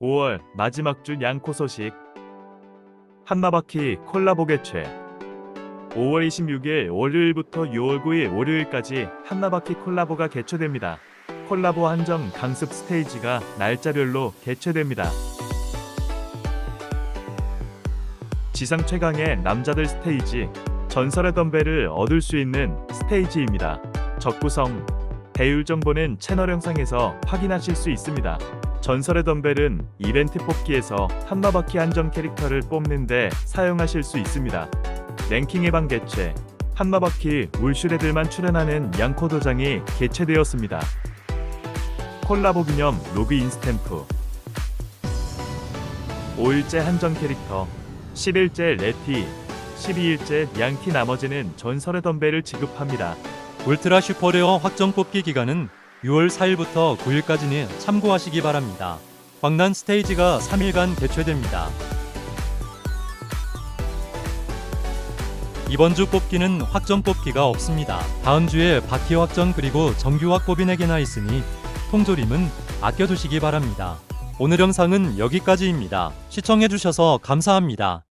5월 마지막 주 양코 소식 한나바퀴 콜라보 개최 5월 26일 월요일부터 6월 9일 월요일까지 한나바퀴 콜라보가 개최됩니다. 콜라보 한정 강습 스테이지가 날짜별로 개최됩니다. 지상 최강의 남자들 스테이지 전설의 덤벨을 얻을 수 있는 스테이지입니다. 적구성 배율 정보는 채널 영상에서 확인하실 수 있습니다. 전설의 덤벨은 이벤트 뽑기에서 한마바퀴 한정 캐릭터를 뽑는데 사용하실 수 있습니다. 랭킹의 방 개최 한마바퀴 울슈레들만 출연하는 양코 도장이 개최되었습니다. 콜라보 기념 로그 인 스탬프 5일째 한정 캐릭터 10일째 레티 12일째 양키 나머지는 전설의 덤벨을 지급합니다. 울트라 슈퍼레어 확정 뽑기 기간은 6월 4일부터 9일까지니 참고하시기 바랍니다. 광란 스테이지가 3일간 개최됩니다. 이번 주 뽑기는 확정 뽑기가 없습니다. 다음 주에 바퀴 확정 그리고 정규 확법인에게나 있으니 통조림은 아껴두시기 바랍니다. 오늘 영상은 여기까지입니다. 시청해주셔서 감사합니다.